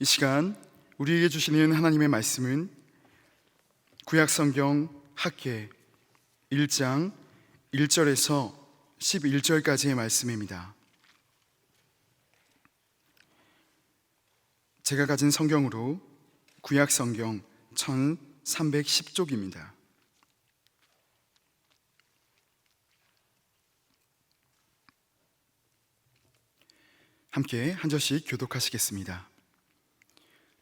이 시간 우리에게 주시는 하나님의 말씀은 구약 성경 학계 1장 1절에서 11절까지의 말씀입니다. 제가 가진 성경으로 구약 성경 1310쪽입니다. 함께 한 절씩 교독하시겠습니다.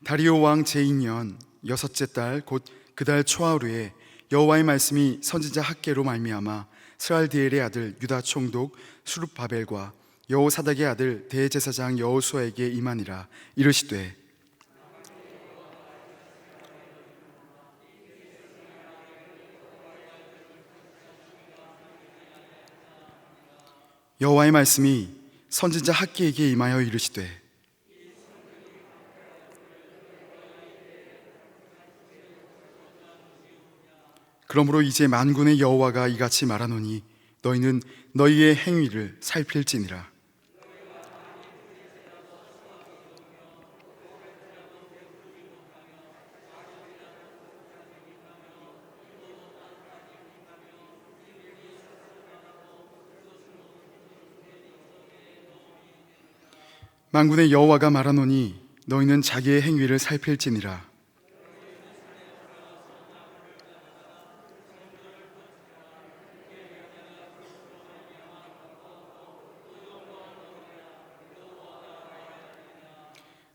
다리오 왕 제2년 여섯째 달 곧 그 달 초하루에 여호와의 말씀이 선지자 학계로 말미암아 스알디엘의 아들 유다 총독 수룹바벨과 여호사닥의 아들 대제사장 여호수아에게 임하니라 이르시되 여호와의 말씀이 선지자 학계에게 임하여 이르시되 그러므로 이제 만군의 여호와가 이같이 말하노니 너희는 너희의 행위를 살필지니라. 만군의 여호와가 말하노니 너희는 자기의 행위를 살필지니라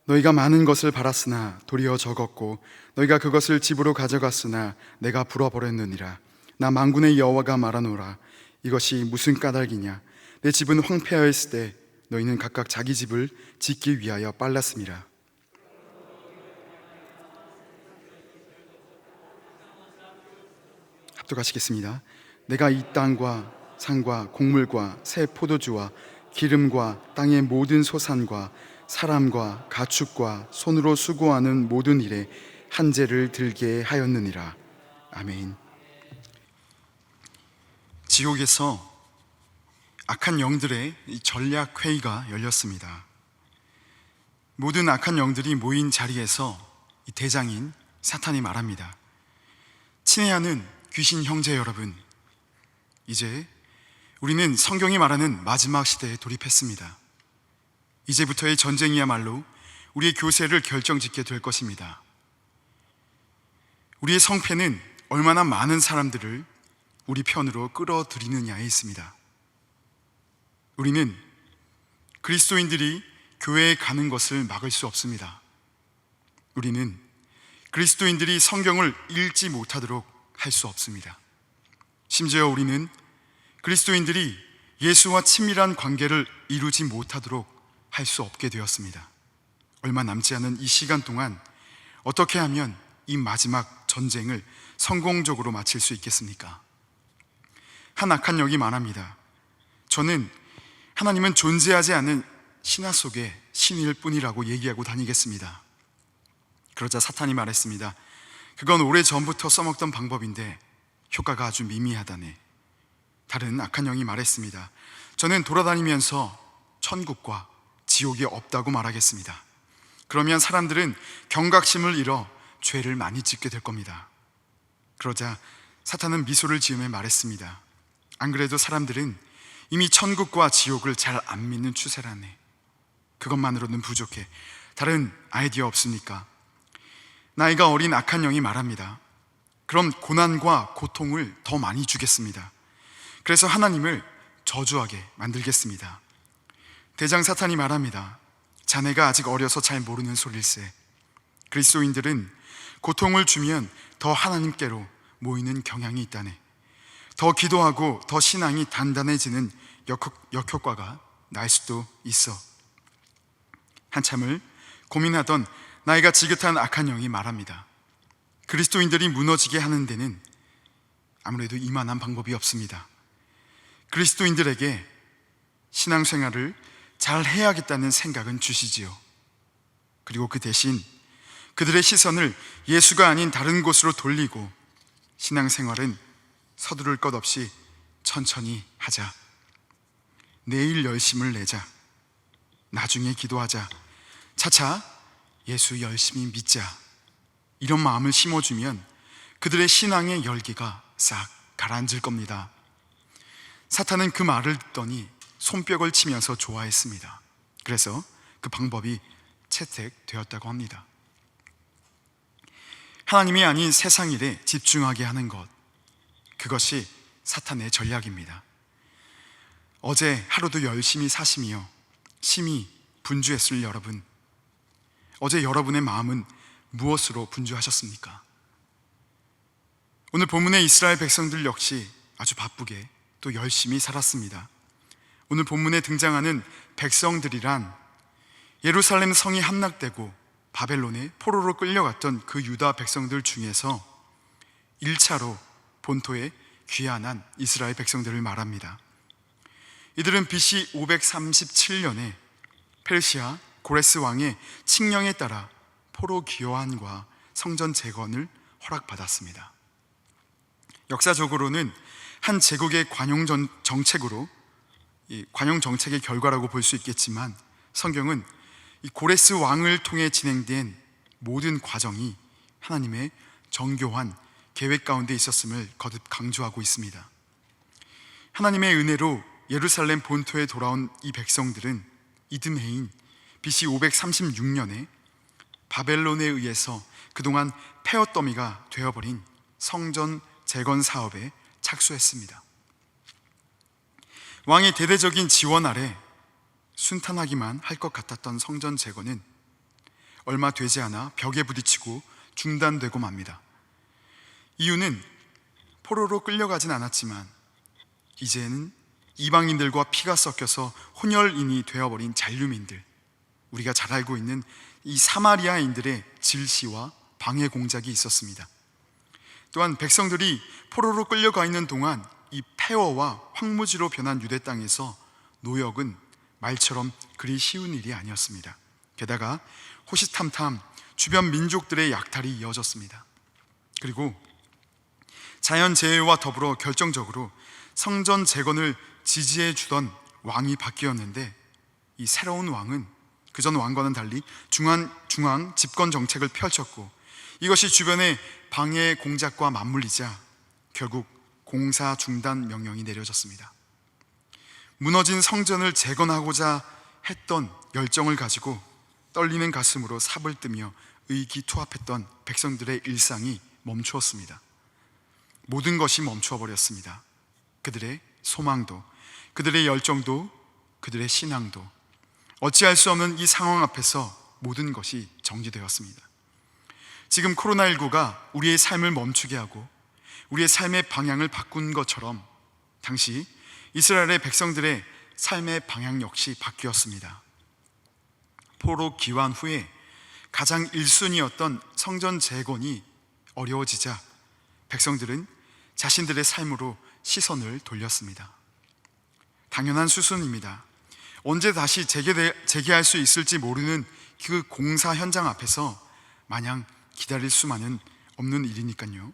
너희가 많은 것을 바랐으나 도리어 적었고 너희가 그것을 집으로 가져갔으나 내가 불어버렸느니라. 나 만군의 여호와가 말하노라. 이것이 무슨 까닭이냐? 내 집은 황폐하였을 때 너희는 각각 자기 집을 짓기 위하여 빨랐음이라. 합독하시겠습니다. 내가 이 땅과 산과 곡물과 새 포도주와 기름과 땅의 모든 소산과 사람과 가축과 손으로 수고하는 모든 일에 한재를 들게 하였느니라. 아멘. 지옥에서 악한 영들의 이 전략 회의가 열렸습니다. 모든 악한 영들이 모인 자리에서 이 대장인 사탄이 말합니다. 친애하는 귀신 형제 여러분, 이제 우리는 성경이 말하는 마지막 시대에 돌입했습니다. 이제부터의 전쟁이야말로 우리의 교세를 결정짓게 될 것입니다. 우리의 성패는 얼마나 많은 사람들을 우리 편으로 끌어들이느냐에 있습니다. 우리는 그리스도인들이 교회에 가는 것을 막을 수 없습니다. 우리는 그리스도인들이 성경을 읽지 못하도록 할 수 없습니다. 심지어 우리는 그리스도인들이 예수와 친밀한 관계를 이루지 못하도록 할 수 없게 되었습니다. 얼마 남지 않은 이 시간 동안 어떻게 하면 이 마지막 전쟁을 성공적으로 마칠 수 있겠습니까? 한 악한 영이 말합니다. 저는 하나님은 존재하지 않은 신화 속의 신일 뿐이라고 얘기하고 다니겠습니다. 그러자 사탄이 말했습니다. 그건 오래 전부터 써먹던 방법인데 효과가 아주 미미하다네. 다른 악한 영이 말했습니다. 저는 돌아다니면서 천국과 지옥이 없다고 말하겠습니다. 그러면 사람들은 경각심을 잃어 죄를 많이 짓게 될 겁니다. 그러자 사탄은 미소를 지으며 말했습니다. 안 그래도 사람들은 이미 천국과 지옥을 잘 안 믿는 추세라네. 그것만으로는 부족해. 다른 아이디어 없습니까? 나이가 어린 악한 영이 말합니다. 그럼 고난과 고통을 더 많이 주겠습니다. 그래서 하나님을 저주하게 만들겠습니다. 대장 사탄이 말합니다. 자네가 아직 어려서 잘 모르는 소릴세. 그리스도인들은 고통을 주면 더 하나님께로 모이는 경향이 있다네. 더 기도하고 더 신앙이 단단해지는 역효, 과가날 수도 있어. 한참을 고민하던 나이가 지긋한 악한 영이 말합니다. 그리스도인들이 무너지게 하는 데는 아무래도 이만한 방법이 없습니다. 그리스도인들에게 신앙생활을 잘 해야겠다는 생각은 주시지요. 그리고 그 대신 그들의 시선을 예수가 아닌 다른 곳으로 돌리고 신앙생활은 서두를 것 없이 천천히 하자. 내일 열심을 내자. 나중에 기도하자. 차차 예수 열심히 믿자 이런 마음을 심어주면 그들의 신앙의 열기가 싹 가라앉을 겁니다. 사탄은 그 말을 듣더니 손뼉을 치면서 좋아했습니다. 그래서 그 방법이 채택되었다고 합니다. 하나님이 아닌 세상 일에 집중하게 하는 것, 그것이 사탄의 전략입니다. 어제 하루도 열심히 사시며 심히 분주했을 여러분, 어제 여러분의 마음은 무엇으로 분주하셨습니까? 오늘 본문의 이스라엘 백성들 역시 아주 바쁘게 또 열심히 살았습니다. 오늘 본문에 등장하는 백성들이란 예루살렘 성이 함락되고 바벨론에 포로로 끌려갔던 그 유다 백성들 중에서 1차로 본토에 귀환한 이스라엘 백성들을 말합니다. 이들은 BC 537년에 페르시아 고레스 왕의 칙령에 따라 포로 귀환과 성전 재건을 허락받았습니다. 역사적으로는 한 제국의 관용 전- 정책으로 이 관용 정책의 결과라고 볼 수 있겠지만 성경은 이 고레스 왕을 통해 진행된 모든 과정이 하나님의 정교한 계획 가운데 있었음을 거듭 강조하고 있습니다. 하나님의 은혜로 예루살렘 본토에 돌아온 이 백성들은 이듬해인 BC 536년에 바벨론에 의해서 그동안 폐허더미가 되어버린 성전 재건 사업에 착수했습니다. 왕의 대대적인 지원 아래 순탄하기만 할 것 같았던 성전 재건은 얼마 되지 않아 벽에 부딪히고 중단되고 맙니다. 이유는 포로로 끌려가진 않았지만 이제는 이방인들과 피가 섞여서 혼혈인이 되어버린 잔류민들 우리가 잘 알고 있는 이 사마리아인들의 질시와 방해 공작이 있었습니다. 또한 백성들이 포로로 끌려가 있는 동안 이 폐허와 황무지로 변한 유대 땅에서 노역은 말처럼 그리 쉬운 일이 아니었습니다. 게다가 호시탐탐 주변 민족들의 약탈이 이어졌습니다. 그리고 자연 재해와 더불어 결정적으로 성전 재건을 지지해 주던 왕이 바뀌었는데 이 새로운 왕은 그전 왕과는 달리 중앙, 중앙 집권 정책을 펼쳤고 이것이 주변의 방해 공작과 맞물리자 결국 공사 중단 명령이 내려졌습니다. 무너진 성전을 재건하고자 했던 열정을 가지고 떨리는 가슴으로 삽을 뜨며 의기투합했던 백성들의 일상이 멈추었습니다. 모든 것이 멈추어 버렸습니다. 그들의 소망도, 그들의 열정도, 그들의 신앙도 어찌할 수 없는 이 상황 앞에서 모든 것이 정지되었습니다. 지금 코로나19가 우리의 삶을 멈추게 하고 우리의 삶의 방향을 바꾼 것처럼 당시 이스라엘의 백성들의 삶의 방향 역시 바뀌었습니다. 포로 기환 후에 가장 1순위였던 성전 재건이 어려워지자 백성들은 자신들의 삶으로 시선을 돌렸습니다. 당연한 수순입니다. 언제 다시 재개되, 재개할 수 있을지 모르는 그 공사 현장 앞에서 마냥 기다릴 수만은 없는 일이니까요.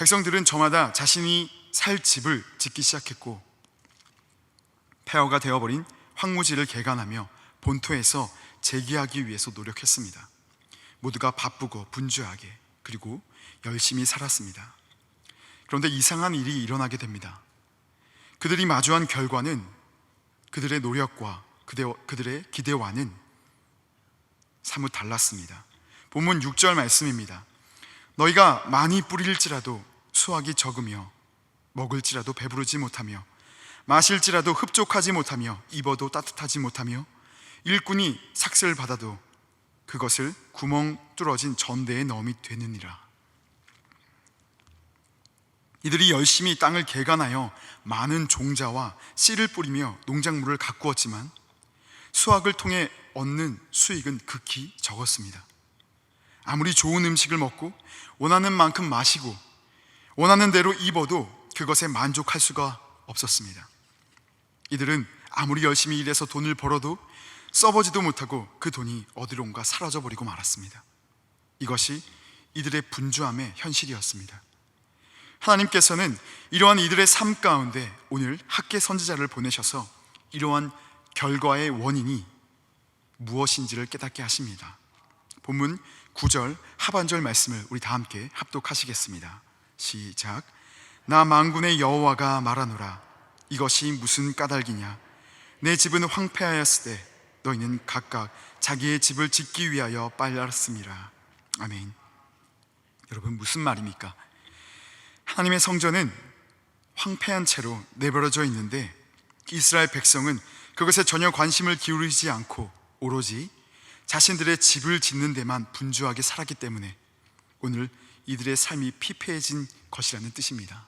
백성들은 저마다 자신이 살 집을 짓기 시작했고 폐허가 되어버린 황무지를 개간하며 본토에서 재기하기 위해서 노력했습니다. 모두가 바쁘고 분주하게 그리고 열심히 살았습니다. 그런데 이상한 일이 일어나게 됩니다. 그들이 마주한 결과는 그들의 노력과 그들의 기대와는 사뭇 달랐습니다. 본문 6절 말씀입니다. 너희가 많이 뿌릴지라도 수확이 적으며 먹을지라도 배부르지 못하며 마실지라도 흡족하지 못하며 입어도 따뜻하지 못하며 일꾼이 삭슬 받아도 그것을 구멍 뚫어진 전대에 넣음이 되느니라. 이들이 열심히 땅을 개간하여 많은 종자와 씨를 뿌리며 농작물을 가꾸었지만 수확을 통해 얻는 수익은 극히 적었습니다. 아무리 좋은 음식을 먹고 원하는 만큼 마시고 원하는 대로 입어도 그것에 만족할 수가 없었습니다. 이들은 아무리 열심히 일해서 돈을 벌어도 써보지도 못하고 그 돈이 어디론가 사라져 버리고 말았습니다. 이것이 이들의 분주함의 현실이었습니다. 하나님께서는 이러한 이들의 삶 가운데 오늘 학계 선지자를 보내셔서 이러한 결과의 원인이 무엇인지를 깨닫게 하십니다. 본문 9절 하반절 말씀을 우리 다 함께 합독하시겠습니다. 시작. 나 만군의 여호와가 말하노라. 이것이 무슨 까닭이냐? 내 집은 황폐하였을 때 너희는 각각 자기의 집을 짓기 위하여 빨랐습니다. 아멘. 여러분 무슨 말입니까? 하나님의 성전은 황폐한 채로 내버려져 있는데 이스라엘 백성은 그것에 전혀 관심을 기울이지 않고 오로지 자신들의 집을 짓는 데만 분주하게 살았기 때문에 오늘 이들의 삶이 피폐해진 것이라는 뜻입니다.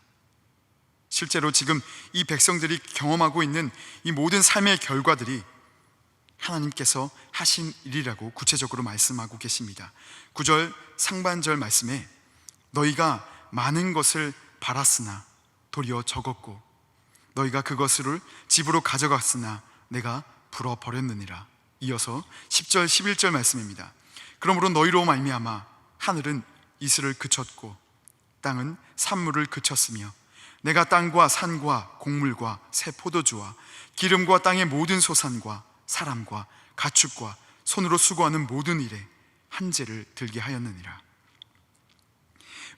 실제로 지금 이 백성들이 경험하고 있는 이 모든 삶의 결과들이 하나님께서 하신 일이라고 구체적으로 말씀하고 계십니다. 9절 상반절 말씀에 너희가 많은 것을 바랐으나 도리어 적었고 너희가 그것을 집으로 가져갔으나 내가 불어 버렸느니라. 이어서 10절 11절 말씀입니다. 그러므로 너희로 말미암아 하늘은 이슬을 그쳤고 땅은 산물을 그쳤으며 내가 땅과 산과 곡물과 새 포도주와 기름과 땅의 모든 소산과 사람과 가축과 손으로 수고하는 모든 일에 한재를 들게 하였느니라.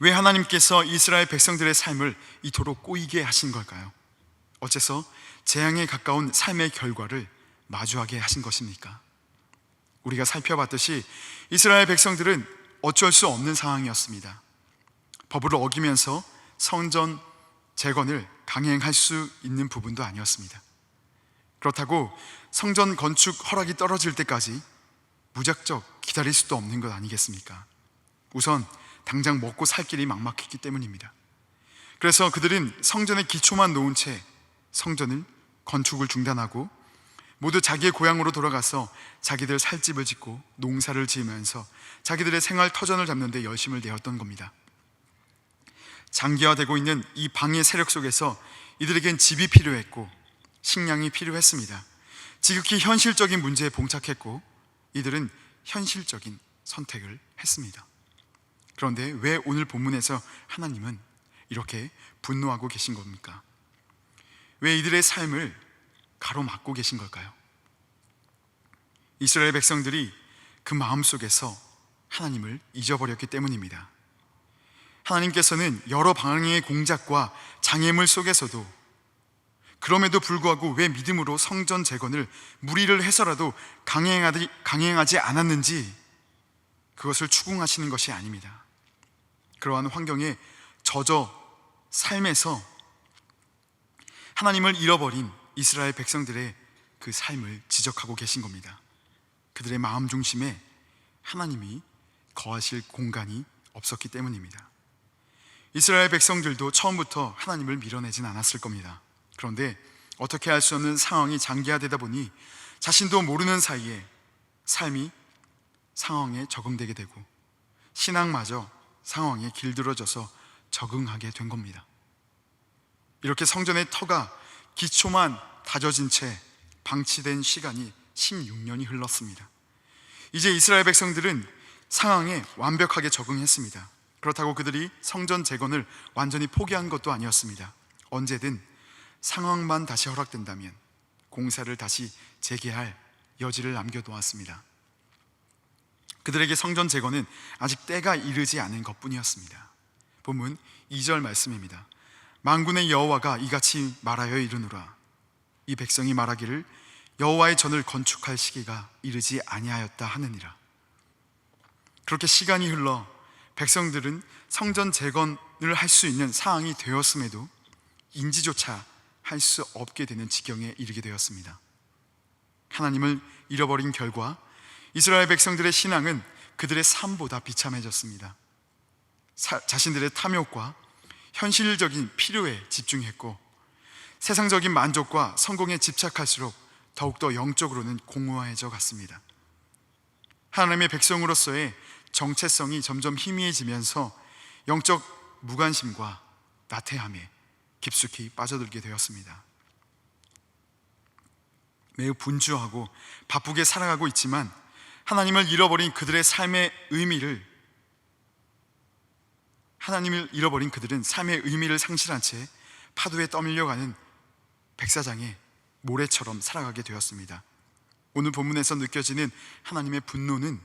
왜 하나님께서 이스라엘 백성들의 삶을 이토록 꼬이게 하신 걸까요? 어째서 재앙에 가까운 삶의 결과를 마주하게 하신 것입니까? 우리가 살펴봤듯이 이스라엘 백성들은 어쩔 수 없는 상황이었습니다. 법을 어기면서 성전 재건을 강행할 수 있는 부분도 아니었습니다. 그렇다고 성전 건축 허락이 떨어질 때까지 무작정 기다릴 수도 없는 것 아니겠습니까? 우선 당장 먹고 살 길이 막막했기 때문입니다. 그래서 그들은 성전의 기초만 놓은 채 성전을 건축을 중단하고 모두 자기의 고향으로 돌아가서 자기들 살 집을 짓고 농사를 지으면서 자기들의 생활 터전을 잡는 데 열심을 내었던 겁니다. 장기화되고 있는 이 방해 세력 속에서 이들에겐 집이 필요했고 식량이 필요했습니다. 지극히 현실적인 문제에 봉착했고 이들은 현실적인 선택을 했습니다. 그런데 왜 오늘 본문에서 하나님은 이렇게 분노하고 계신 겁니까? 왜 이들의 삶을 가로막고 계신 걸까요? 이스라엘 백성들이 그 마음 속에서 하나님을 잊어버렸기 때문입니다. 하나님께서는 여러 방향의 공작과 장애물 속에서도 그럼에도 불구하고 왜 믿음으로 성전 재건을 무리를 해서라도 강행하지, 않았는지 그것을 추궁하시는 것이 아닙니다. 그러한 환경에 젖어 삶에서 하나님을 잃어버린 이스라엘 백성들의 그 삶을 지적하고 계신 겁니다. 그들의 마음 중심에 하나님이 거하실 공간이 없었기 때문입니다. 이스라엘 백성들도 처음부터 하나님을 밀어내진 않았을 겁니다. 그런데 어떻게 할 수 없는 상황이 장기화되다 보니 자신도 모르는 사이에 삶이 상황에 적응되게 되고 신앙마저 상황에 길들어져서 적응하게 된 겁니다. 이렇게 성전의 터가 기초만 다져진 채 방치된 시간이 16년이 흘렀습니다. 이제 이스라엘 백성들은 상황에 완벽하게 적응했습니다. 그렇다고 그들이 성전 재건을 완전히 포기한 것도 아니었습니다. 언제든 상황만 다시 허락된다면 공사를 다시 재개할 여지를 남겨놓았습니다. 그들에게 성전 재건은 아직 때가 이르지 않은 것 뿐이었습니다. 본문 2절 말씀입니다. 만군의 여호와가 이같이 말하여 이르노라. 이 백성이 말하기를 여호와의 전을 건축할 시기가 이르지 아니하였다 하느니라. 그렇게 시간이 흘러 백성들은 성전 재건을 할 수 있는 상황이 되었음에도 인지조차 할 수 없게 되는 지경에 이르게 되었습니다. 하나님을 잃어버린 결과 이스라엘 백성들의 신앙은 그들의 삶보다 비참해졌습니다. 사, 자신들의 탐욕과 현실적인 필요에 집중했고 세상적인 만족과 성공에 집착할수록 더욱더 영적으로는 공허해져 갔습니다. 하나님의 백성으로서의 정체성이 점점 희미해지면서 영적 무관심과 나태함에 깊숙이 빠져들게 되었습니다. 매우 분주하고 바쁘게 살아가고 있지만 하나님을 잃어버린 그들의 삶의 의미를 하나님을 잃어버린 그들은 삶의 의미를 상실한 채 파도에 떠밀려가는 백사장의 모래처럼 살아가게 되었습니다. 오늘 본문에서 느껴지는 하나님의 분노는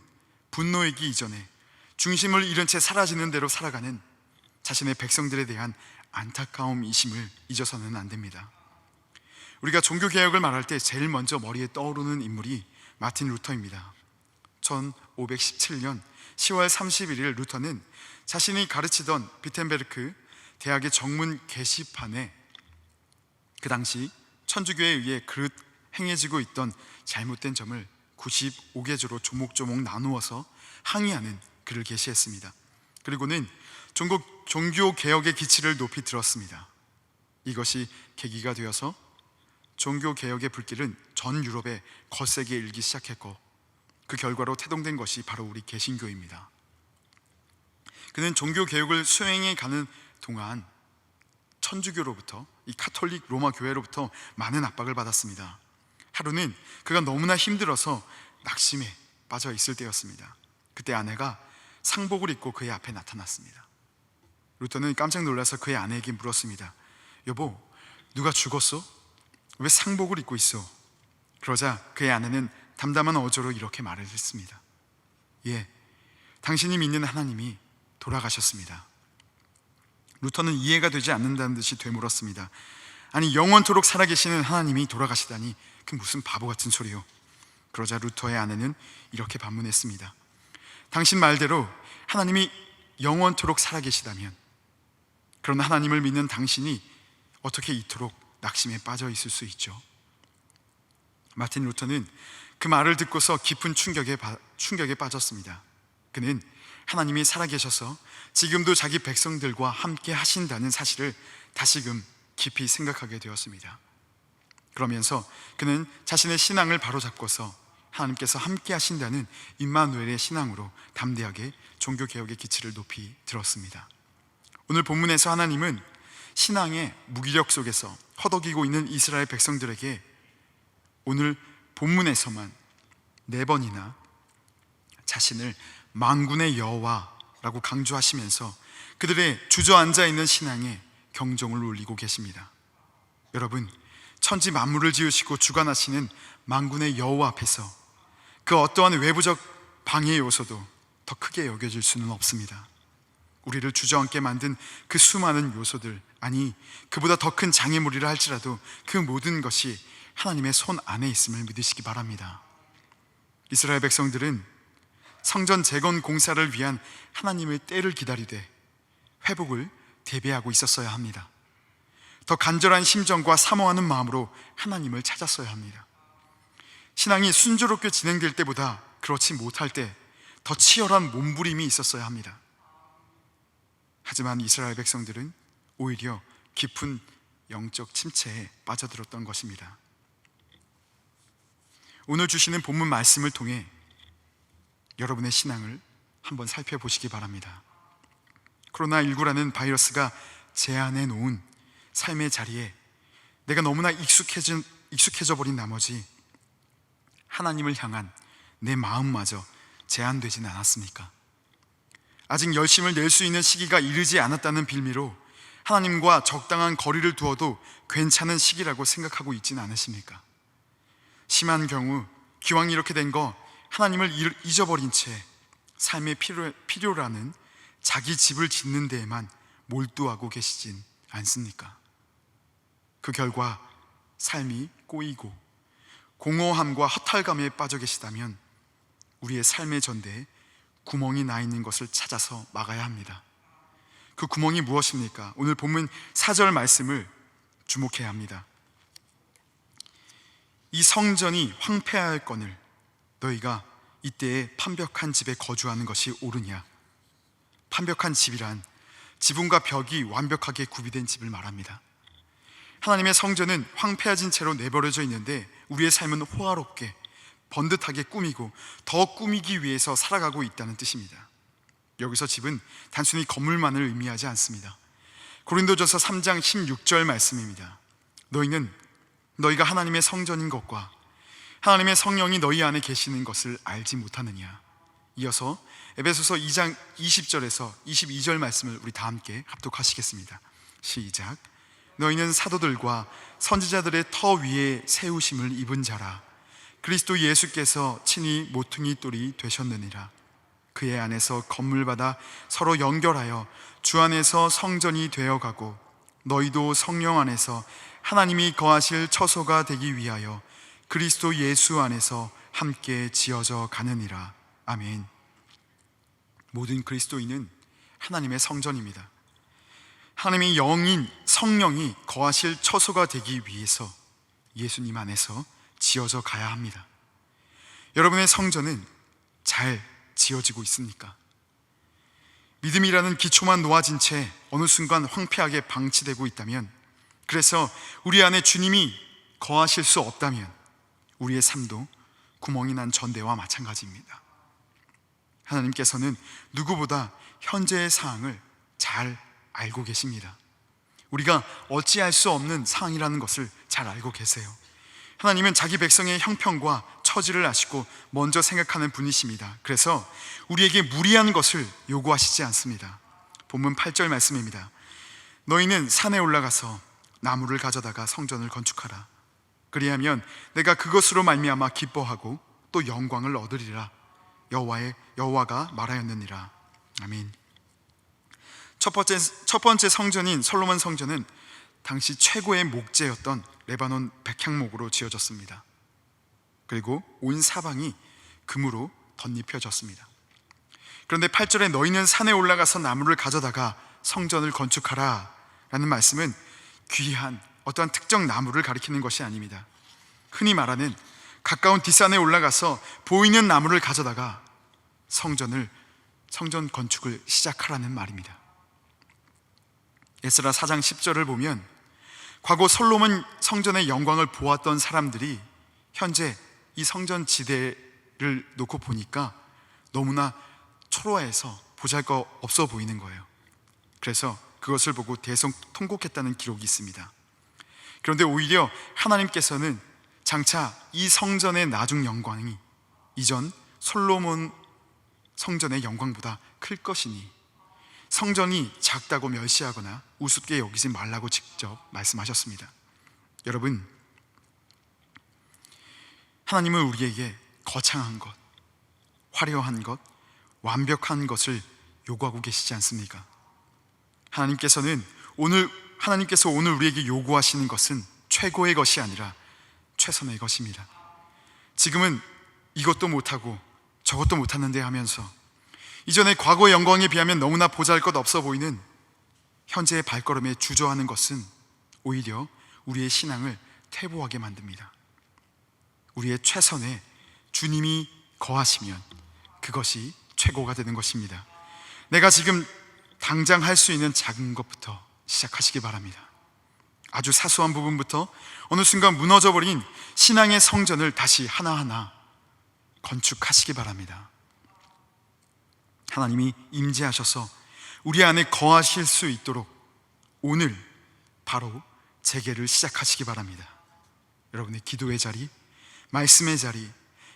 분노이기 이전에 중심을 잃은 채 사라지는 대로 살아가는 자신의 백성들에 대한 안타까움이심을 잊어서는 안 됩니다. 우리가 종교 개혁을 말할 때 제일 먼저 머리에 떠오르는 인물이 마틴 루터입니다. 1517년 10월 31일 루터는 자신이 가르치던 비텐베르크 대학의 정문 게시판에 그 당시 천주교에 의해 그릇 행해지고 있던 잘못된 점을 95개조로 조목조목 나누어서 항의하는 글을 게시했습니다. 그리고는 종교, 종교 개혁의 기치를 높이 들었습니다. 이것이 계기가 되어서 종교 개혁의 불길은 전 유럽에 거세게 일기 시작했고 그 결과로 태동된 것이 바로 우리 개신교입니다. 그는 종교 개혁을 수행해 가는 동안 천주교로부터 이 카톨릭 로마 교회로부터 많은 압박을 받았습니다. 하루는 그가 너무나 힘들어서 낙심에 빠져 있을 때였습니다. 그때 아내가 상복을 입고 그의 앞에 나타났습니다. 루터는 깜짝 놀라서 그의 아내에게 물었습니다. 여보, 누가 죽었어? 왜 상복을 입고 있어? 그러자 그의 아내는 담담한 어조로 이렇게 말을 했습니다. 예, 당신이 믿는 하나님이 돌아가셨습니다. 루터는 이해가 되지 않는다는 듯이 되물었습니다. 아니 영원토록 살아계시는 하나님이 돌아가시다니 그 무슨 바보 같은 소리요. 그러자 루터의 아내는 이렇게 반문했습니다. 당신 말대로 하나님이 영원토록 살아계시다면 그런 하나님을 믿는 당신이 어떻게 이토록 낙심에 빠져 있을 수 있죠? 마틴 루터는 그 말을 듣고서 깊은 충격에, 충격에 빠졌습니다. 그는 하나님이 살아계셔서 지금도 자기 백성들과 함께 하신다는 사실을 다시금 깊이 생각하게 되었습니다. 그러면서 그는 자신의 신앙을 바로잡고서 하나님께서 함께 하신다는 임마누엘의 신앙으로 담대하게 종교 개혁의 기치를 높이 들었습니다. 오늘 본문에서 하나님은 신앙의 무기력 속에서 허덕이고 있는 이스라엘 백성들에게 오늘 본문에서만 네 번이나 자신을 망군의 여호와라고 강조하시면서 그들의 주저앉아 있는 신앙에 경종을 울리고 계십니다. 여러분, 천지 만물을 지으시고 주관하시는 망군의 여호와 앞에서 그 어떠한 외부적 방해 요소도 더 크게 여겨질 수는 없습니다. 우리를 주저앉게 만든 그 수많은 요소들, 아니 그보다 더 큰 장애물이라 할지라도 그 모든 것이 하나님의 손 안에 있음을 믿으시기 바랍니다. 이스라엘 백성들은 성전 재건 공사를 위한 하나님의 때를 기다리되 회복을 대비하고 있었어야 합니다. 더 간절한 심정과 사모하는 마음으로 하나님을 찾았어야 합니다. 신앙이 순조롭게 진행될 때보다 그렇지 못할 때 더 치열한 몸부림이 있었어야 합니다. 하지만 이스라엘 백성들은 오히려 깊은 영적 침체에 빠져들었던 것입니다. 오늘 주시는 본문 말씀을 통해 여러분의 신앙을 한번 살펴보시기 바랍니다. 코로나19라는 바이러스가 제안해 놓은 삶의 자리에 내가 너무나 익숙해진, 익숙해져 버린 나머지 하나님을 향한 내 마음마저 제한되지는 않았습니까? 아직 열심을 낼 수 있는 시기가 이르지 않았다는 빌미로 하나님과 적당한 거리를 두어도 괜찮은 시기라고 생각하고 있지는 않으십니까? 심한 경우 기왕 이렇게 된 거 하나님을 잊어버린 채 삶의 필요, 필요라는 자기 집을 짓는 데에만 몰두하고 계시진 않습니까? 그 결과 삶이 꼬이고 공허함과 허탈감에 빠져 계시다면 우리의 삶의 전대에 구멍이 나 있는 것을 찾아서 막아야 합니다. 그 구멍이 무엇입니까? 오늘 본문 4절 말씀을 주목해야 합니다. 이 성전이 황폐할 건을 너희가 이때에 판벽한 집에 거주하는 것이 옳으냐? 판벽한 집이란 지붕과 벽이 완벽하게 구비된 집을 말합니다. 하나님의 성전은 황폐해진 채로 내버려져 있는데 우리의 삶은 호화롭게 번듯하게 꾸미고 더 꾸미기 위해서 살아가고 있다는 뜻입니다. 여기서 집은 단순히 건물만을 의미하지 않습니다. 고린도전서 3장 16절 말씀입니다. 너희는 너희가 하나님의 성전인 것과 하나님의 성령이 너희 안에 계시는 것을 알지 못하느냐. 이어서 에베소서 2장 20절에서 22절 말씀을 우리 다 함께 합독하시겠습니다. 시작. 너희는 사도들과 선지자들의 터 위에 세우심을 입은 자라. 그리스도 예수께서 친히 모퉁이 돌이 되셨느니라. 그의 안에서 건물받아 서로 연결하여 주 안에서 성전이 되어가고 너희도 성령 안에서 하나님이 거하실 처소가 되기 위하여 그리스도 예수 안에서 함께 지어져 가느니라. 아멘. 모든 그리스도인은 하나님의 성전입니다. 하나님의 영인 성령이 거하실 처소가 되기 위해서 예수님 안에서 지어져 가야 합니다. 여러분의 성전은 잘 지어지고 있습니까? 믿음이라는 기초만 놓아진 채 어느 순간 황폐하게 방치되고 있다면 그래서 우리 안에 주님이 거하실 수 없다면 우리의 삶도 구멍이 난 전대와 마찬가지입니다. 하나님께서는 누구보다 현재의 상황을 잘 알고 계십니다. 우리가 어찌할 수 없는 상황이라는 것을 잘 알고 계세요. 하나님은 자기 백성의 형편과 처지를 아시고 먼저 생각하는 분이십니다. 그래서 우리에게 무리한 것을 요구하시지 않습니다. 본문 8절 말씀입니다. 너희는 산에 올라가서 나무를 가져다가 성전을 건축하라. 그리하면 내가 그것으로 말미암아 기뻐하고 또 영광을 얻으리라. 여호와의 여호와가 말하였느니라. 아멘. 첫 번째 첫 번째 성전인 솔로몬 성전은 당시 최고의 목재였던 레바논 백향목으로 지어졌습니다. 그리고 온 사방이 금으로 덧입혀졌습니다. 그런데 8절에 너희는 산에 올라가서 나무를 가져다가 성전을 건축하라 라는 말씀은 귀한 어떠한 특정 나무를 가리키는 것이 아닙니다. 흔히 말하는 가까운 뒷산에 올라가서 보이는 나무를 가져다가 성전을 성전 건축을 시작하라는 말입니다. 에스라 4장 10절을 보면 과거 솔로몬 성전의 영광을 보았던 사람들이 현재 이 성전 지대를 놓고 보니까 너무나 초라해서 보잘 것 없어 보이는 거예요. 그래서 그것을 보고 대성 통곡했다는 기록이 있습니다. 그런데 오히려 하나님께서는 장차 이 성전의 나중 영광이 이전 솔로몬 성전의 영광보다 클 것이니 성전이 작다고 멸시하거나 우습게 여기지 말라고 직접 말씀하셨습니다. 여러분, 하나님은 우리에게 거창한 것, 화려한 것, 완벽한 것을 요구하고 계시지 않습니까? 하나님께서는 오늘 하나님께서 오늘 우리에게 요구하시는 것은 최고의 것이 아니라 최선의 것입니다. 지금은 이것도 못하고 저것도 못하는데 하면서 이전의 과거의 영광에 비하면 너무나 보잘 것 없어 보이는 현재의 발걸음에 주저하는 것은 오히려 우리의 신앙을 퇴보하게 만듭니다. 우리의 최선에 주님이 거하시면 그것이 최고가 되는 것입니다. 내가 지금 당장 할 수 있는 작은 것부터 시작하시기 바랍니다. 아주 사소한 부분부터 어느 순간 무너져 버린 신앙의 성전을 다시 하나하나 건축하시기 바랍니다. 하나님이 임재하셔서 우리 안에 거하실 수 있도록 오늘 바로 재개를 시작하시기 바랍니다. 여러분의 기도의 자리, 말씀의 자리,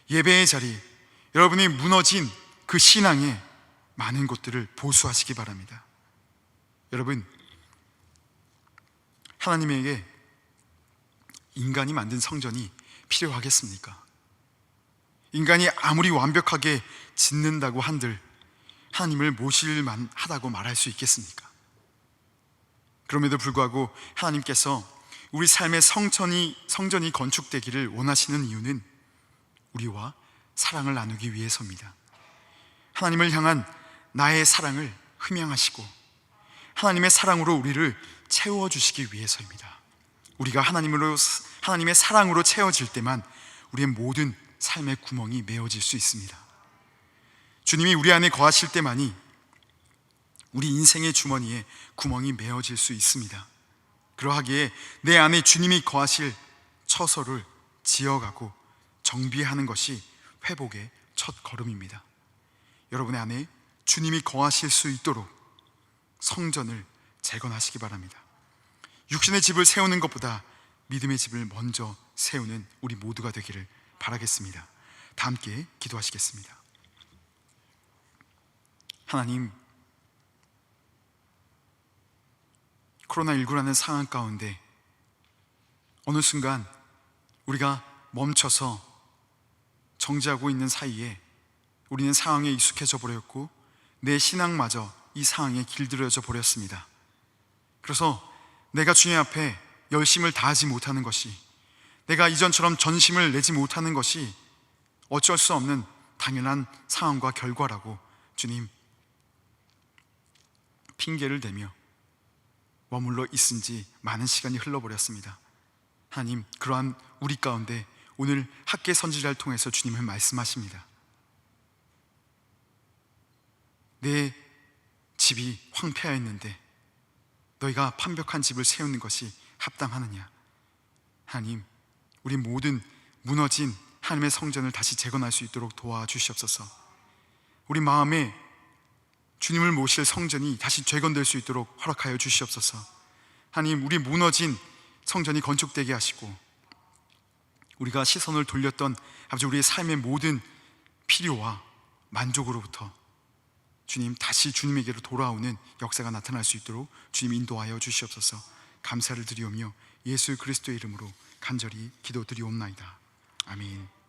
예배의 자리, 여러분이 무너진 그 신앙의 많은 곳들을 보수하시기 바랍니다. 여러분, 하나님에게 인간이 만든 성전이 필요하겠습니까? 인간이 아무리 완벽하게 짓는다고 한들 하나님을 모실만 하다고 말할 수 있겠습니까? 그럼에도 불구하고 하나님께서 우리 삶의 성전이, 성전이 건축되기를 원하시는 이유는 우리와 사랑을 나누기 위해서입니다. 하나님을 향한 나의 사랑을 흠양하시고 하나님의 사랑으로 우리를 채워주시기 위해서입니다. 우리가 하나님으로, 하나님의 사랑으로 채워질 때만 우리의 모든 삶의 구멍이 메어질 수 있습니다. 주님이 우리 안에 거하실 때만이 우리 인생의 주머니에 구멍이 메어질 수 있습니다. 그러하기에 내 안에 주님이 거하실 처소를 지어가고 정비하는 것이 회복의 첫 걸음입니다. 여러분의 안에 주님이 거하실 수 있도록 성전을 재건하시기 바랍니다. 육신의 집을 세우는 것보다 믿음의 집을 먼저 세우는 우리 모두가 되기를 바라겠습니다. 다 함께 기도하시겠습니다. 하나님, 코로나19라는 상황 가운데 어느 순간 우리가 멈춰서 정지하고 있는 사이에 우리는 상황에 익숙해져 버렸고 내 신앙마저 이 상황에 길들여져 버렸습니다. 그래서 내가 주님 앞에 열심을 다하지 못하는 것이 내가 이전처럼 전심을 내지 못하는 것이 어쩔 수 없는 당연한 상황과 결과라고 주님 핑계를 대며 머물러 있은 지 많은 시간이 흘러버렸습니다. 하나님, 그러한 우리 가운데 오늘 학계 선지자를 통해서 주님을 말씀하십니다. 내 집이 황폐하였는데 너희가 판벽한 집을 세우는 것이 합당하느냐? 하나님, 우리 모든 무너진 하나님의 성전을 다시 재건할 수 있도록 도와주시옵소서. 우리 마음에 주님을 모실 성전이 다시 재건될 수 있도록 허락하여 주시옵소서. 하나님, 우리 무너진 성전이 건축되게 하시고 우리가 시선을 돌렸던 아버지 우리의 삶의 모든 필요와 만족으로부터 주님 다시 주님에게로 돌아오는 역사가 나타날 수 있도록 주님 인도하여 주시옵소서. 감사를 드리오며 예수 그리스도의 이름으로 간절히 기도드리옵나이다. 아멘.